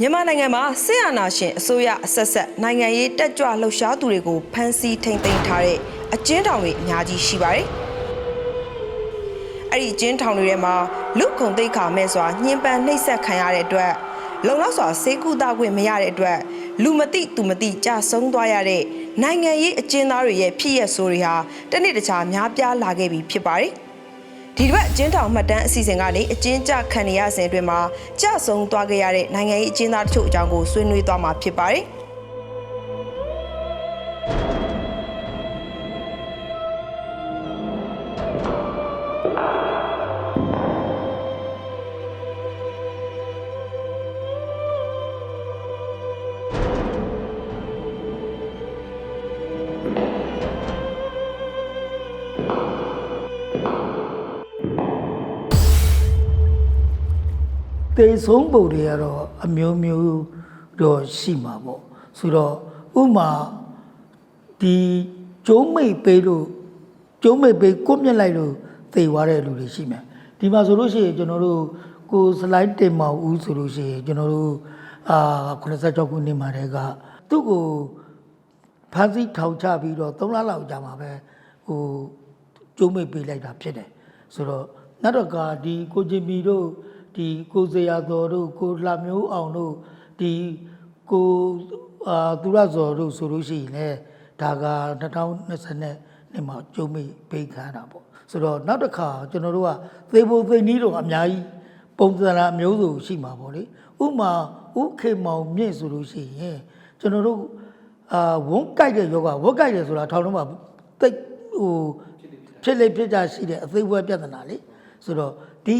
မြန်မာနိုင်ငံမှာစစ်အာဏာရှင်အစိုးရအဆက်ဆက်နိုင်ငံရေးတက်ကြွလှုပ်ရှားသူတွေကိုဖမ်းဆီးထိန်သိမ်းထားတဲ့အကျဉ်းထောင်တွေအများကြီးရှိပါတယ်။အဲ့ဒီအကျဉ်းထောင်တွေထဲမှာလူခုံသိက္ခာမဲ့စွာညှဉ်းပန်းနှိပ်စက်ခံရတဲ့အတွက်လုံလောက်စွာစေကူတာခွင့်မရတဲ့အတွက်လူမသိသူမသိကြဆုံးသွားရတဲ့နိုင်ငံရေးအကျဉ်းသားတွေရဲ့ဖြစ်ရက်ဆိုးတွေဟာတစ်နေ့တစ်ခြားများပြားလာခဲ့ပြီဖြစ်ပါတယ်။ ဒီတစ်ပတ်အကျဉ်းထောင်မှတ်တမ်းအစီအစဉ်ကနေအကျဉ်းချခံနေရစဉ်အတွင်းမှာကြဆုံသွားခဲ့ရတဲ့နိုင်ငံရေးအကျဉ်းသားတချို့အကြောင်းကိုဆွေးနွေးသွားမှာဖြစ်ပါတယ်။ တေဆုံးပုံတွေကတော့အမျိုးမျိုးတော့ရှိမှာပေါ့ဆိုတော့ဥမာဒီကျုံးမိတ်ပေးလို့ကျုံးမိတ်ပေးကွတ်မြက်လိုက်လို့သေသွားတဲ့လူတွေရှိမယ်ဒီမှာဆိုလို့ရှိရင်ကျွန်တော်တို့ကိုစလိုက်တင်မအောင်ဆိုလို့ရှိရင်ကျွန်တော်တို့အာ86ခုနှစ်မှာတည်းကသူ့ကိုဖမ်းဆီးထောင်ချပြီးတော့3လလောက်ကြာမှာပဲဟိုကျုံးမိတ်ပေးလိုက်တာဖြစ်တယ်ဆိုတော့နောက်တော့ကဒီကိုချင်းမီတို့ ဒီကိုစရာတော်တို့ကိုလှမျိုးအောင်တို့ဒီကိုအာသူရဇော်တို့ဆိုလို့ရှိရင်လည်းဒါက2020နှစ်မှာကျုံးမိတ်ပေးခံရတာပေါ့ဆိုတော့နောက်တစ်ခါကျွန်တော်တို့ကသေဖို့သေနည်းတော့အများကြီးပုံစံအမျိုးစုံရှိမှာပေါ့လေဥမာဥခေမောင်မြင့်ဆိုလို့ရှိရင်ကျွန်တော်တို့အာဝုန်းကြိုက်တဲ့ယောဂဝတ်ကြိုက်တယ်ဆိုတာထောင်တော့မှာတိတ်ဟိုဖြစ်လေဖြစ်ကြရှိတဲ့အသေးဝဲပြဿနာလေဆိုတော့ ဒီ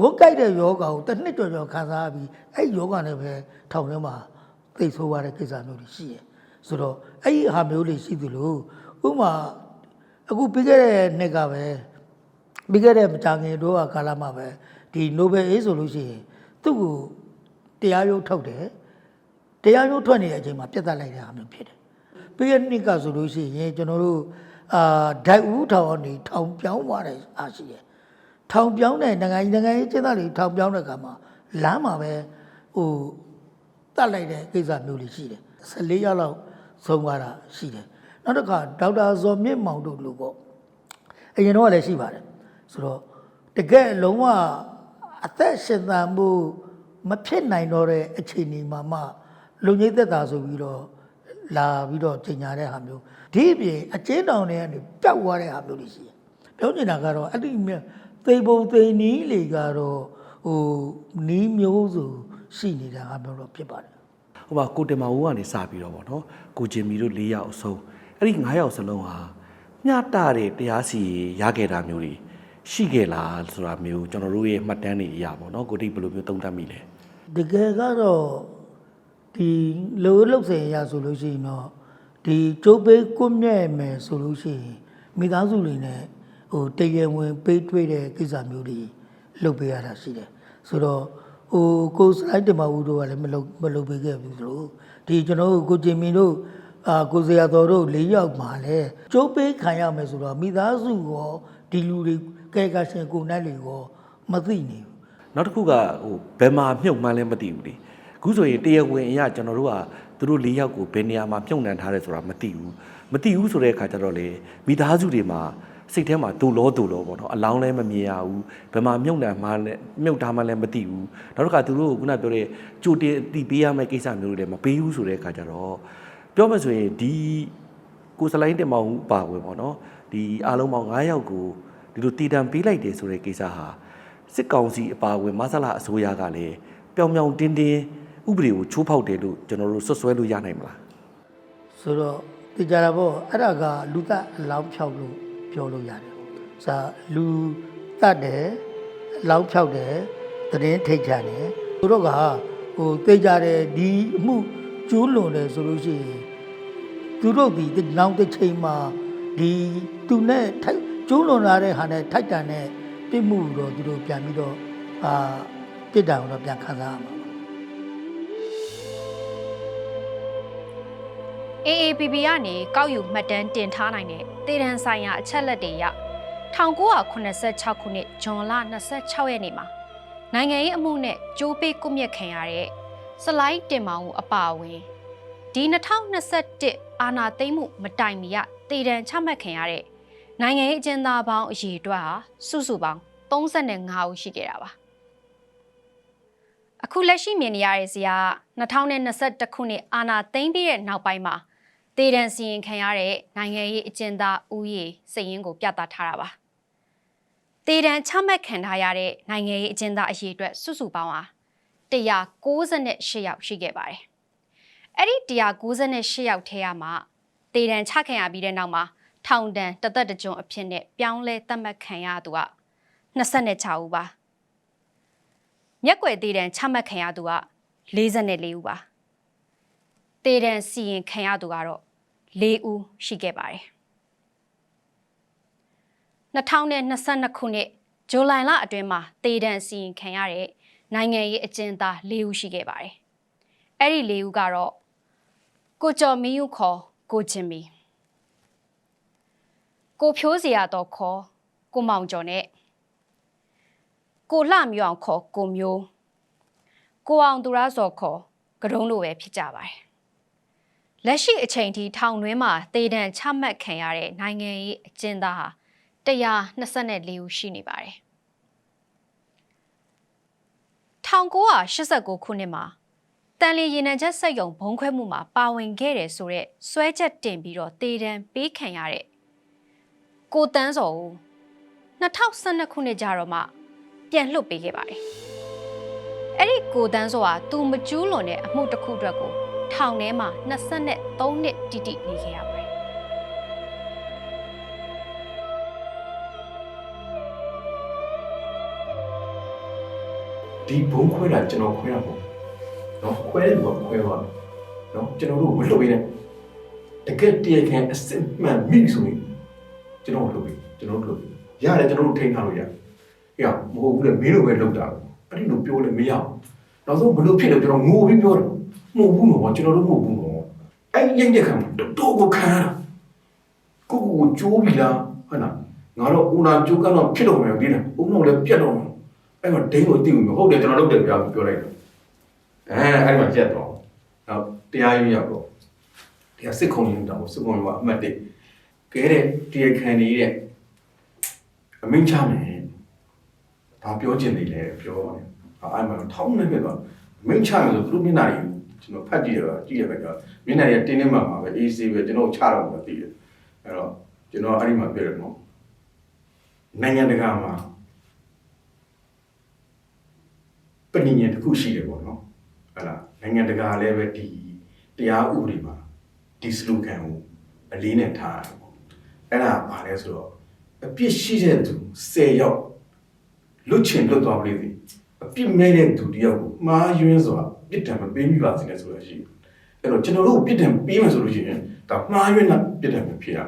ဝတ်ကြိုက်တဲ့ယောဂါကိုတစ်နှစ်ကျော်ကျော်ခံစားပြီးအဲ့ယောဂါနဲ့ပဲထောင်ထဲမှာသိဆိုးရတဲ့ကိစ္စမျိုးတွေရှိရယ်ဆိုတော့အဲ့ဒီဟာမျိုးတွေရှိသလိုဥပမာအခုပြီးခဲ့တဲ့နှစ်ကပဲပြီးခဲ့တဲ့မကြာခင်တို့ကကာလမှာပဲဒီ Nobel A ဆိုလို့ရှိရင်သူ့ကိုတရားရုံးထုတ်တယ်တရားရုံးထွက်နေတဲ့အချိန်မှာပြတ်တက်လိုက်တဲ့ဟာမျိုးဖြစ်တယ်။ပြီးရနှစ်ကဆိုလို့ရှိရင်ကျွန်တော်တို့အာဓာတ်ဦးထောင်ကနေထောင်ပြောင်းသွားတဲ့အားရှိတယ်။ ထောင်ပြောင်းတဲ့နိုင်ငံကြီးနိုင်ငံရေးကျင်းသားတွေထောင်ပြောင်းတဲ့အခါမှာလမ်းမှာပဲဟိုတတ်လိုက်တဲ့ကိစ္စမျိုးတွေရှိတယ်။14ရက်လောက်ဆုံးသွားတာရှိတယ်။နောက်တစ်ခါဒေါက်တာဇော်မြင့်မောင်တို့လို့ပေါ့အရင်တော့လည်းရှိပါတယ်။ဆိုတော့တကယ်လုံးဝအသက်ရှင်သန်မှုမဖြစ်နိုင်တော့တဲ့အခြေအနေမှာမှလူငိမ့်သက်တာဆိုပြီးတော့လာပြီးတော့ချိန်ညာတဲ့ဟာမျိုးဒီအပြင်အကျဉ်းတောင်တွေကနေပျောက်သွားတဲ့ဟာမျိုးတွေရှိတယ်။ပြောနေတာကတော့အဲ့ဒီမြ သေပုံသေနီးလေကတော့ဟိုနီးမျိုးစုရှိနေတာဟာမျိုးတော့ဖြစ်ပါတယ်ဟိုမှာကိုတင်မောင်ဦးကနေစပြီးတော့ဗောနော်ကိုဂျင်မီတို့၄ယောက်အဆုံးအဲ့ဒီ၅ယောက်စလုံးဟာမျှတတဲ့တရားစီရင်ရခဲ့တာမျိုးတွေရှိခဲ့လားဆိုတာမျိုးကျွန်တော်တို့ရဲ့မှတ်တမ်းတွေအရာဗောနော်ကိုတိဘယ်လိုမျိုးသုံးသပ်မိလဲတကယ်ကတော့ဒီလိုလုတ်စင်ရဆိုလို့ရှိရင်တော့ဒီကျုပ်ပေးကွတ်မြဲ့မယ်ဆိုလို့ရှိရင်မိသားစုတွေနဲ့ ဟိုတရံဝင်ပေးတွေ့တဲ့ကိစ္စမျိုးတွေလုပ်ပေးရတာရှိတယ်ဆိုတော့ဟိုကိုစလိုက်တမဝူတို့ကလည်းမလုပ်မလုပ်ပေးခဲ့ဘူးလို့ဒီကျွန်တော်တို့ကိုဂျင်မီတို့အာကိုစရာတော်တို့၄ယောက်မှာလဲကျုပ်ပေးခံရမယ်ဆိုတော့မိသားစုရောဒီလူတွေကဲကရှင်ကိုနိုင်တွေရောမသိနေဘူးနောက်တစ်ခုကဟိုဘယ်မှာမြုပ်မှန်းလဲမသိဘူးလေအခုဆိုရင်တရားဝင်အရာကျွန်တော်တို့ကသူတို့၄ယောက်ကိုဘယ်နေရာမှာမြုပ်နှံထားတယ်ဆိုတာမသိဘူးမသိဘူးဆိုတဲ့အခါကျတော့လေမိသားစုတွေမှာ စိတ်ထဲမှာဒူလောဒူလောပေါ့နော်အလောင်းလည်းမမြင်ရဘူးဘယ်မှာမြုပ်နှံမှန်းလဲမြုပ်ထားမှလည်းမသိဘူးနောက်တစ်ခါသူတို့ကခုနပြောတဲ့ကြိုတင်အတိပေးရမယ့်ကိစ္စမျိုးတွေလည်းမပေးဘူးဆိုတဲ့အခါကျတော့ပြောမှဆိုရင်ဒီကိုစလိုင်းတင်မောင်ဦးပါဝင်ပေါ့နော်ဒီအားလုံးပေါင်း9ယောက်ကိုဒီလိုတည်တံပေးလိုက်တယ်ဆိုတဲ့ကိစ္စဟာစစ်ကောင်စီအပါအဝင်မဆလာအစိုးရကလည်းပျောင်ပျောင်တင်းတင်းဥပဒေကိုချိုးဖောက်တယ်လို့ကျွန်တော်တို့ဆွတ်ဆွဲလို့ရနိုင်မလားဆိုတော့ဒီကြတာပေါ့အဲ့ဒါကလူသက်အလောင်းဖြောက်လို့ ပြောလို့ရတယ်။စာလူတတ်တယ်အလောင်းဖြောက်တယ်သတင်းထိတ်ချတယ်သူတို့ကဟိုသိကြတယ်ဒီအမှုကျိုးလွန်တယ်ဆိုလို့ရှိရင်သူတို့ဒီနောက်တစ်ချိန်မှာဒီသူနဲ့ထိုက်ကျိုးလွန်လာတဲ့ဟာနဲ့ထိုက်တန်တဲ့ပြစ်မှုတော့သူတို့ပြန်ပြီးတော့အာပြစ်ဒဏ်ကိုတော့ပြန်ခံစားရမှာ AAPP ကနေကောက်ယူမှတ်တမ်းတင်ထားနိုင်တဲ့တေတံဆိုင်ရာအချက်လက်တွေရ1986ခုနှစ်ဇွန်လ26ရက်နေ့မှာနိုင်ငံရေးအမှုနဲ့ကြိုးပေးကွပ်မြက်ခံရတဲ့စလိုက်တင်မောင်ကိုအပါအဝင်ဒီ2021အာနာသိမ့်မှုမတိုင်မီကတည်တံချမှတ်ခံရတဲ့နိုင်ငံရေးအကျဉ်းသားပေါင်းအရေအတွက်ဟာစုစုပေါင်း35ဦးရှိခဲ့တာပါအခုလက်ရှိမြင်နေရတဲ့ဇာတ်2021ခုနှစ်အာနာသိမ့်ပြီးတဲ့နောက်ပိုင်းမှာ တည်တံစီရင်ခံရတဲ့နိုင်ငံရေးအကျဉ်းသားဦးရေစည်ရင်းကိုပြသထားတာပါတည်တံချမှတ်ခံထားရတဲ့နိုင်ငံရေးအကျဉ်းသားအရေအတွက်စုစုပေါင်းဟာ198ယောက်ရှိခဲ့ပါတယ်။အဲ့ဒီ198ယောက်ထဲမှာတည်တံချခံရပြီးတဲ့နောက်မှာထောင်ဒဏ်တသက်တကြွအဖြစ်နဲ့ပြောင်းလဲသတ်မှတ်ခံရသူက26ဦးပါ။မျက်ွယ်တည်တံချမှတ်ခံရသူက44ဦးပါ။ တည်တံစီရင်ခံရသူကတော့4ဦးရှိခဲ့ပါတယ်။2022ခုနှစ်ဇူလိုင်လအတွင်းမှာတည်တံစီရင်ခံရတဲ့နိုင်ငံရေးအကျဉ်းသား၄ဦးရှိခဲ့ပါတယ်။အဲ့ဒီ၄ဦးကတော့ကိုကျော်မင်းယူခေါ်ကိုချင်းမီကိုဖြိုးစရာတော်ခေါ်ကိုမောင်ကျော်နဲ့ကိုလှမျိုးအောင်ခေါ်ကိုမျိုးကိုအောင်သူရစော်ခေါ်ကတုံးလိုပဲဖြစ်ကြပါတယ်။ လက်ရှိအချိန်ထိထောင်တွင်းမှာတေတံချမှတ်ခံရတဲ့နိုင်ငံရေးအကျဉ်းသားဟာ124ဦးရှိနေပါတယ်။1989ခုနှစ်မှာတန်လီရေနံချက်စက်ယုံဘုံခွဲမှုမှာပါဝင်ခဲ့တယ်ဆိုတော့စွဲချက်တင်ပြီးတော့တေတံပေးခံရတဲ့ကိုတန်းစော်ဦး2012ခုနှစ်ကျတော့မှပြန်လွတ်ပေးခဲ့ပါတယ်။အဲ့ဒီကိုတန်းစော်ကသူမကျူးလွန်တဲ့အမှုတစ်ခုအတွက်ကို ထောင်ထဲမှာ23နှစ်တိတိနေခဲ့ရပါတယ်ဒီဘုံခွဲတာကျွန်တော်ခွဲတာပေါ့နော်ခွဲတဲ့လူကခွဲပါနော်ကျွန်တော်တို့မလှုပ်ပေးနဲ့တကယ်တရားခံအစစ်မှန်မိဆိုရင်ကျွန်တော်လှုပ်ပေးကျွန်တော်လှုပ်ပေးရတယ်ကျွန်တော်တို့ထိန်းထားလို့ရရမဟုတ်ဘူးလေမင်းတို့ပဲလှုပ်တာအဲ့ဒီလိုပြောလို့မရဘူးနောက်ဆုံးဘလို့ဖြစ်လဲကျွန်တော်ငိုပြီးပြောတယ် မဟုတ်ဘူးနော်ကျွန်တော်တို့မဟုတ်ဘူးနော်အဲ့ရင်ရခံတော့ကိုခံရတာကိုကိုကြိုးပြီလားဟုတ်လားငါတော့ဦးနာကြိုးကတော့ဖြစ်တော့မယ်ဒီလားဦးနောလည်းပြတ်တော့မယ်အဲ့မှာဒိန်းကိုတိ့ဘူးဟုတ်တယ်ကျွန်တော်လုပ်တယ်ပြောပြောလိုက်တော့အဲအဲ့မှာပြတ်တော့နောက်တရားရုံးရောက်တော့တရားစစ်ခုံရုံးတော့စစ်ခုံရုံးကအမှတ်တစ်ကဲတဲ့တရားခံနေတဲ့အမင်းချမယ်ဘာပြောချင်နေလဲပြောတယ်အဲ့မှာထောင်းနေပြတော့မင်းချမယ်ဆိုသူတို့မျက်နှာကြီး ကျွန်တော်ဖတ်ကြည့်ရတော့ကြည့်ရပဲတော့မျက်နှာကြီးတင်းနေမှာပါပဲ AC ပဲကျွန်တော်ချတော့မသိတယ်အဲ့တော့ကျွန်တော်အဲ့ဒီမှာပြောတယ်နော်နိုင်ငံတကာမှာပဏိညာဉ်တစ်ခုရှိတယ်ပေါ့နော်ဟုတ်လားနိုင်ငံတကာလည်းပဲဒီတရားဥပဒေမှာဒီစလူကန်ကိုအလေးနဲ့ထားရတယ်ပေါ့အဲ့ဒါဘာလဲဆိုတော့အပြစ်ရှိတဲ့သူ10ယောက်လွတ်ချင်လွတ်သွားပြီလေအပြစ်မဲ့တဲ့သူတယောက်ကိုမှားယွင်းစွာ ပြစ်ဒဏ်မပေးမိပါစေနဲ့ဆိုလို့ရှိတယ်အဲ့တော့ကျွန်တော်တို့ပြစ်ဒဏ်ပေးမယ်ဆိုလို့ရှိရင်ဒါမှားယွင်းတာပြစ်ဒဏ်ပဲဖြစ်ရ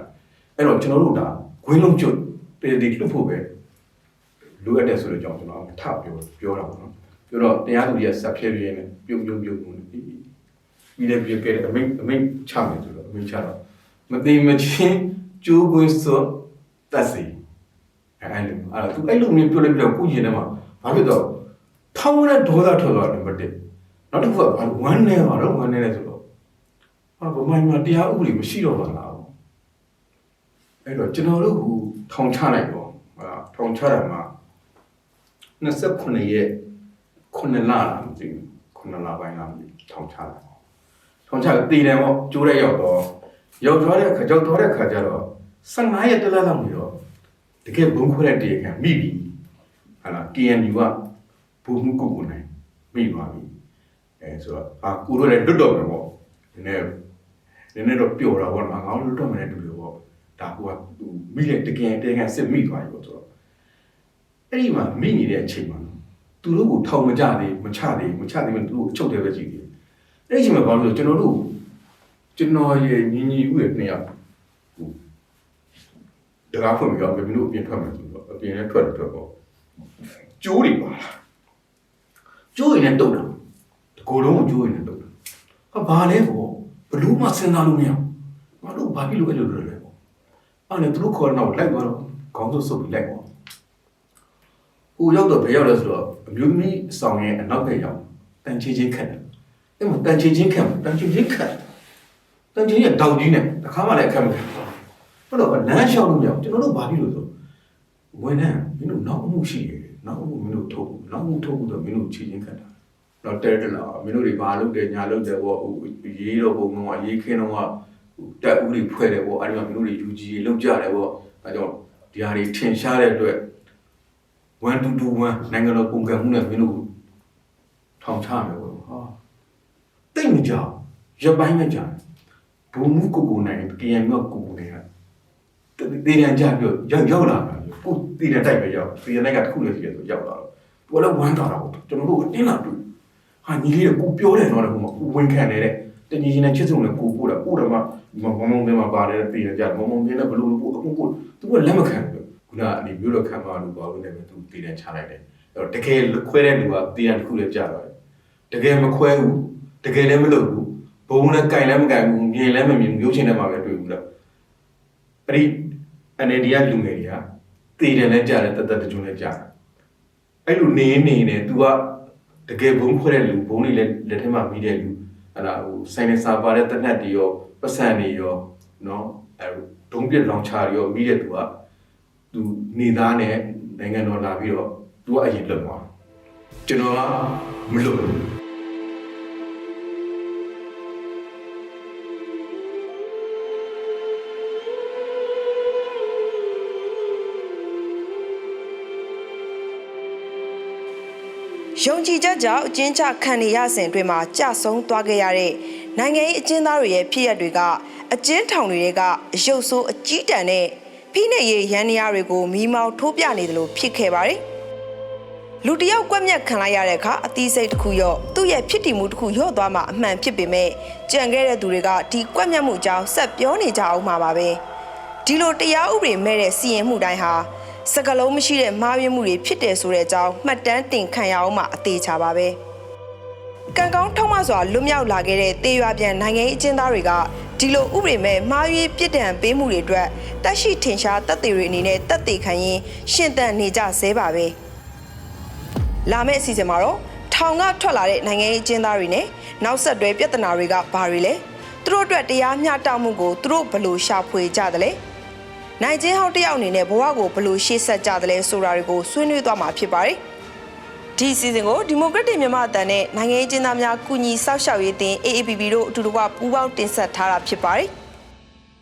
အဲ့တော့ကျွန်တော်တို့ဒါဂွင်းလုံးကျွတ်တည်တည်လွတ်ဖို့ပဲလိုအပ်တယ်ဆိုတော့ကျွန်တော်ထပ်ပြောပြောတာပေါ့နော်ပြောတော့တရားသူကြီးကဆက်ဖြဲပြင်းနေပြုံပြုံပြုံပြုံပြီးပြီးလည်းပြခဲ့တယ်အမိတ်အမိတ်ချမယ်ဆိုတော့အမိတ်ချတော့မသိမချင်းကျိုးကွင်းစောတတ်စီအဲ့လိုအဲ့တော့သူအဲ့လိုမျိုးပြောလိုက်ပြီးတော့ကုကျင်ထဲမှာဘာဖြစ်တော့ထောင်းနဲ့ဒေါသထွက်သွားတယ်နံပါတ်1 နောက်တစ်ခုကဘာဝမ်းနေပါတော့ဝမ်းနေလဲဆိုတော့ဟာဗမာမှာတရားဥပဒေမရှိတော့ပါလားအဲ့တော့ကျွန်တော်တို့ကထောင်ချလိုက်တော့ဟာထောင်ချတာမှာ29ရက်ခုနှစ်လလားမသိဘူးခုနှစ်လပိုင်းလားမသိဘူးထောင်ချတာထောင်ချတည်တယ်ပေါ့ကျိုးတဲ့ရောက်တော့ရောက်သွားတဲ့ခါကြောက်သွားတဲ့ခါကျတော့15ရက်တလားလောက်နေတော့တကယ်ဘုံခွဲတဲ့တရားခံမိပြီဟာလား KNU ကဘူမှုကုတ်ကိုနိုင်မိသွားပြီ အဲဆိုတော့အာကိုတို့လည်းလွတ်တော့မယ်ပေါ့နည်းနည်းနည်းနည်းတော့ပျော်တာပေါ့နော်ငါတို့လွတ်တော့မယ်တူလို့ပေါ့ဒါကသူမိတဲ့တကယ်တရားခံစစ်မိသွားပြီပေါ့ဆိုတော့အဲ့ဒီမှာမိနေတဲ့အချိန်မှာသူတို့ကိုထောင်မကြသေးမချသေးမချသေးမသူတို့အချုပ်တယ်ပဲကြည့်တယ်အဲ့ဒီအချိန်မှာဘာလို့လဲဆိုတော့ကျွန်တော်တို့ကျွန်တော်ရဲ့ညီညီဦးရဲ့နှစ်ယောက်ဟိုတကားဖွင့်ပြီးတော့မင်းတို့အပြင်ထွက်မယ်ဆိုတော့အပြင်လည်းထွက်တယ်ထွက်ပေါ့ကျိုးတွေပါလားကျိုးရင်လည်းတုတ်တာတ ကိုယ်လုံးကိုကျိုးရင်လည်းတုတ်တာဟာဘာလဲပေါ့ဘလို့မှစဉ်းစားလို့မရဘာလို့ဘာဖြစ်လို့အဲ့လိုလုပ်လဲပေါ့အဲ့နဲ့သူတို့ခေါ်တော့လိုက်သွားတော့ခေါင်းစုပ်ဆုပ်ပြီးလိုက်သွားဟိုရောက်တော့ဘယ်ရောက်လဲဆိုတော့အမျိုးသမီးအဆောင်ရဲ့အနောက်ဘက်ရောက်တန်ချေချင်းခက်တယ်အဲ့မှာတန်ချင်ချင်းခံတန်ချင်ချင်းခံတန်ချင်ရတောက်ကြီးနဲ့တခါမှလည်းအခက်မခံဘူးတော့လမ်းလျှောက်လို့မရဘူးကျွန်တော်တို့ဘာဖြစ်လို့ဆိုဝန်ထမ်းမင်းတို့နောက်အမှုရှိတယ်နောက်အမှုမင်းတို့ထုတ်နောက်အမှုထုတ်လို့မင်းတို့ချင်ချင်းခံတာတော့ တဲတလာမင်းတို့တွေဘာလုပ်တယ်ညာလုပ်တယ်ပေါ့ရေးတော့ပုံတော့ရေးခင်းတော့တက်ဦးတွေဖွဲ့တယ်ပေါ့အဲ့ဒီမှာမင်းတို့တွေ UG လောက်ကြတယ်ပေါ့အဲကြောင့်ဒီဟာတွေထင်ရှားတဲ့အတွက်1221နိုင်ငံတော်ပုံကံမှုနဲ့မင်းတို့ထောင်ချမယ်ပေါ့ဟာတိတ်မကြောက်ရပိုင်းမကြောက်ဘုံမှုကိုကိုနိုင် KN ကကိုကိုနိုင်ကတည်ရန်ကြပြီးရောက်ရောက်လာတယ်ကိုတည်ရန်တိုက်ပဲရောက်တည်ရန်တိုက်ကတစ်ခုလည်းရှိတယ်ဆိုရောက်လာတော့ဘောလည်းဝမ်းတာတော့ကျွန်တော်တို့အတင်းလာတွေ့ ဟာညီလေးကကိုပြောတယ်တော့ဟိုမှာကိုဝင်ခံနေတဲ့တညီချင်းနဲ့ချစ်စုံနဲ့ကိုပို့တာပို့တယ်မှာမမုံထဲမှာပါတယ်တည်ရန်ကြမုံမုံထဲနဲ့ဘလို့ပို့အခုကိုသူကလက်မခံဘူးခုနအနေမျိုးတော့ခံပါလို့ပါလို့လည်းသူတည်ရန်ချလိုက်တယ်အဲ့တော့တကယ်ခွဲတဲ့လူကတည်ရန်တစ်ခုလည်းကြာတော့တကယ်မခွဲဘူးတကယ်လည်းမလုပ်ဘူးဘုံလည်းကင်လည်းမကင်ဘူးမြင်လည်းမမြင်ဘူးမျိုးချင်းထဲမှာပဲတွေ့ဘူးလားအဲ့ဒီအနေဒီကလူငယ်တွေကတည်တယ်လည်းကြာတယ်တသက်တကြုံလည်းကြာတယ်အဲ့လိုနေနေနေ तू က တကယ်ဘုံခွဲတဲ့လူဘုံတွေလည်းလက်ထဲမှာမိတဲ့လူအဲ့ဒါဟိုဆိုင်နေစာပါတဲ့တနက်တွေရောပတ်စံတွေရောနော်အဲ့ဒုံးပြက်လောင်ချာတွေရောမိတဲ့သူကသူနေသားနဲ့နိုင်ငံတော်လာပြီးတော့ तू ကအရင်လွတ်သွားကျွန်တော်ကမလွတ်ဘူး ယုံကြည်ချက်ကြောင့်အကျဉ်းချခံနေရစဉ်အတွင်းမှာကြဆုံးသွားခဲ့ရတဲ့နိုင်ငံရေးအကျဉ်းသားတွေရဲ့ဖြစ်ရပ်တွေကအကျဉ်းထောင်တွေကအယုတ်ဆိုးအကြီးတန်းနဲ့ဖိနှိပ်ရေးရန်နေရာတွေကိုမီးမောင်းထိုးပြနေတယ်လို့ဖြစ်ခဲ့ပါတယ်။လူတစ်ယောက်ကွက်မြက်ခံလိုက်ရတဲ့အခါအသီးစိတ်တစ်ခုရော့သူ့ရဲ့ဖြစ်တည်မှုတစ်ခုရော့သွားမှအမှန်ဖြစ်ပေမဲ့ကြံခဲ့တဲ့သူတွေကဒီကွက်မြက်မှုအကြောင်းဆက်ပြောနေကြအောင်မှာပါပဲ။ဒီလိုတရားဥပဒေမဲ့တဲ့စီရင်မှုတိုင်းဟာ စကလုံးမရှိတဲ့မှားယွင်းမှုတွေဖြစ်တယ်ဆိုတဲ့အကြောင်းမှတ်တမ်းတင်ခံရအောင်မှအသေးချပါပဲကံကောင်းထောက်မစွာလွတ်မြောက်လာခဲ့တဲ့တေရွာပြန်နိုင်ငံရေးအကျဉ်းသားတွေကဒီလိုဥပဒေမဲ့မှားယွင်းပြစ်ဒဏ်ပေးမှုတွေအတွက်တက်ရှိထင်ရှားတက်သေးတွေအနေနဲ့တက်သေးခံရင်ရှင်းတန်နေကြဆဲပါပဲလာမယ့်အစီအစဉ်မှာတော့ထောင်ကထွက်လာတဲ့နိုင်ငံရေးအကျဉ်းသားတွေနဲ့နောက်ဆက်တွဲပြဿနာတွေကဘာတွေလဲသူတို့အတွက်တရားမျှတမှုကိုသူတို့ဘယ်လိုရှာဖွေကြသလဲ နိုင်ချင်းဟောက်တစ်ယောက်အနေနဲ့ဘဝကိုဘယ်လိုရှေ့ဆက်ကြသလဲဆိုတာတွေကိုဆွေးနွေးသွားမှာဖြစ်ပါတယ်။ဒီစီစဉ်ကိုဒီမိုကရက်တစ်မြန်မာအတန်နဲ့နိုင်ငံရေးကျင်းသားများကုညီစောက်ရှောက်ရေးတင် AAPP တို့အတူတကွပူးပေါင်းတင်ဆက်ထားတာဖြစ်ပါတယ်။